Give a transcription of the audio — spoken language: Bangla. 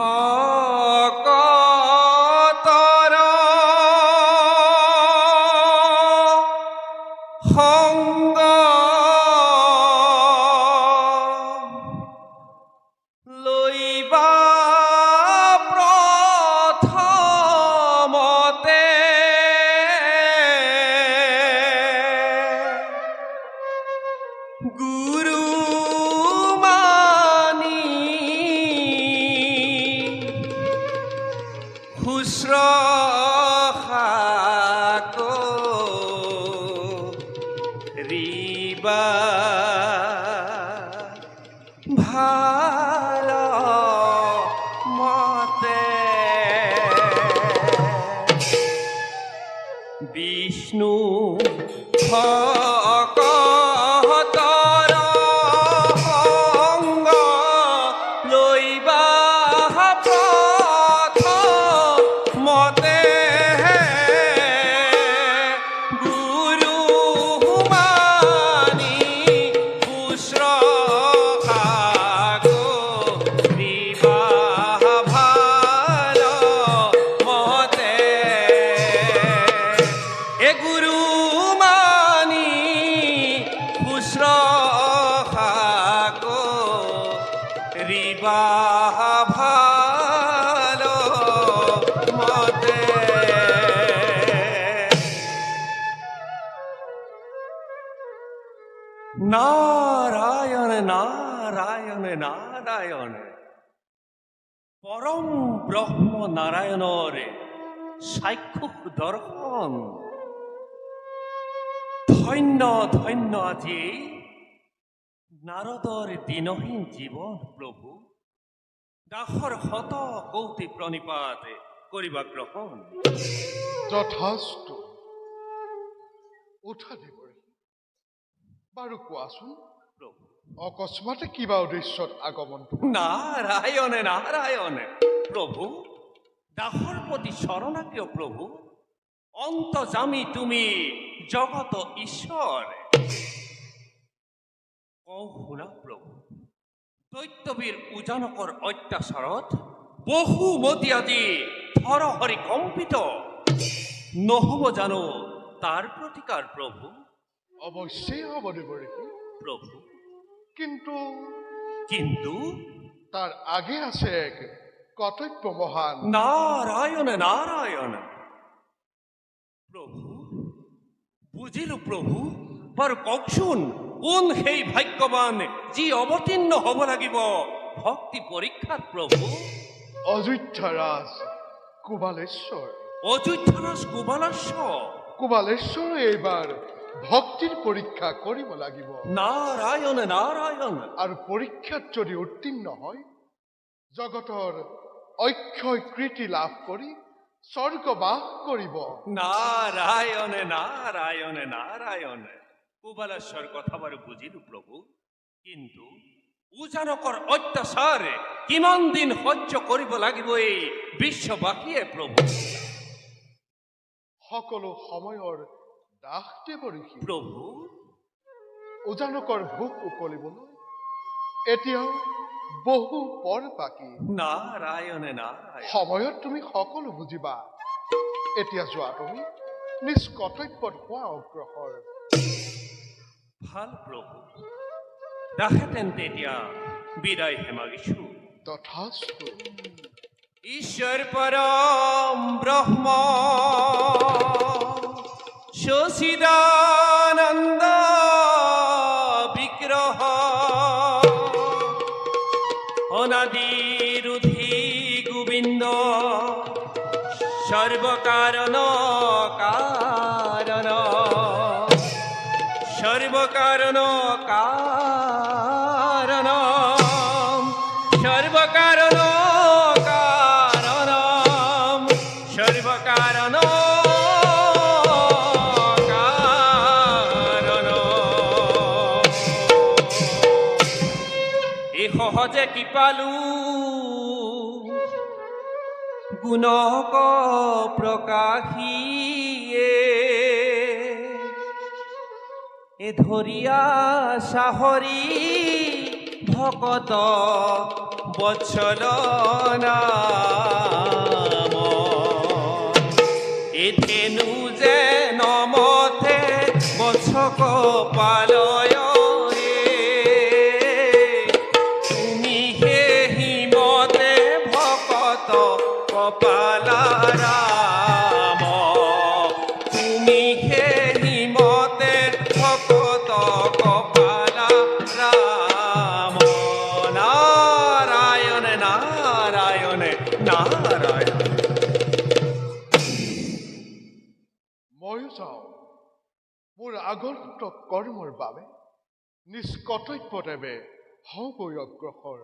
ভকতৰ সংগ লইবা প্ৰথমতে গুৰু ৰিবা ভালো মতে বিষ্ণু ভকতৰ নারায়ণ নারায়ণ পরম ব্রহ্ম নারায়ণর সাক্ষ্য দর্শন ধন্য ধন্য আজি নারদর দিনহীন জীবন প্রভু দাসৰ শত কৌটি প্ৰণিপাত কৰিবা গ্ৰহণ যথাস্তু উঠা দেৱৰী বাৰু কোৱাচোন প্ৰভু অকস্মাতে কিবা উদ্দেশ্যত আগমন নারায়ণে নারায়ণে প্রভু দাসৰ প্ৰতি শৰণাকিয় প্ৰভু অন্তজামী তুমি জগত ঈশ্বৰ। কওঁ শুনা প্ৰভু দৈত্যবীৰ উজানকৰ অত্যাচাৰত বহু মতি আদি থৰহৰি কম্পিত। নহ'ব জানো তাৰ প্ৰতিকাৰ প্ৰভু? অৱশ্যেই হ'ব দেৱৰী প্ৰভু কিন্তু কিন্তু তাৰ আগে আছে এক কৰ্তব্য মহান। নারায়ণ নারায়ণ। প্ৰভু বুজিলো প্ৰভু বাৰু কওকচোন কোন সেই ভাগ্যৱান যি অৱতীৰ্ণ হ'ব লাগিব? ভক্তি পৰীক্ষাত প্ৰভু অযোধ্যাৰাজ কুবালেশ্বৰ অযোধ্যাৰাজ কুবালাস্য কুবালেশ্বৰে এইবাৰ ভক্তিৰ পৰীক্ষা কৰিব লাগিব। নারায়ণ নারায়ণ। আৰু পৰীক্ষাত যদি উত্তীৰ্ণ হয় জগতৰ অক্ষয় কৃতি লাভ কৰি স্বৰ্গ বাস কৰিব নারায়ণ নারায়ণ নারায়ণ। কুবালেশ্বৰ কথা বাৰু বুজিলো প্ৰভু কিন্তু উজানকৰ অত্যাচাৰ কিমান দিন সহ্য কৰিব লাগিব এই বিশ্ববাসীয়ে প্ৰভু সকলো সময়ৰ দাস দেৱঋষি প্ৰভু উজানকৰ ভোক উকলিবলৈ এতিয়াও বহু পৰ বাকী। নারায়ণ নারায়ণ। সময়ত তুমি সকলো বুজিবা এতিয়া যোৱা তুমি নিজ কৰ্তব্যত হোৱা অগ্ৰসৰ। ভালো প্ৰভু দাসে তেন্তে এতিয়া বিদায় হেমাগিছো তথাস্তু। ঈশ্বর পরম ব্রহ্ম শশিদানন্দ বিগ্রহ। অনাদিরুধি গোবিন্দ সর্বকারণ কারণ। সর্বকারণ কারণ। সর্বকারণ সহজে কি পালো? গুণক প্ৰকাশিয়ে এ ধরিয়া সাহরি ভকত বৎসল নাম। যাওঁ মোৰ আগন্ত কৰ্মৰ বাবে নিষ্কৰ্তব্যদেৱে হওঁগৈ অগ্ৰসৰ।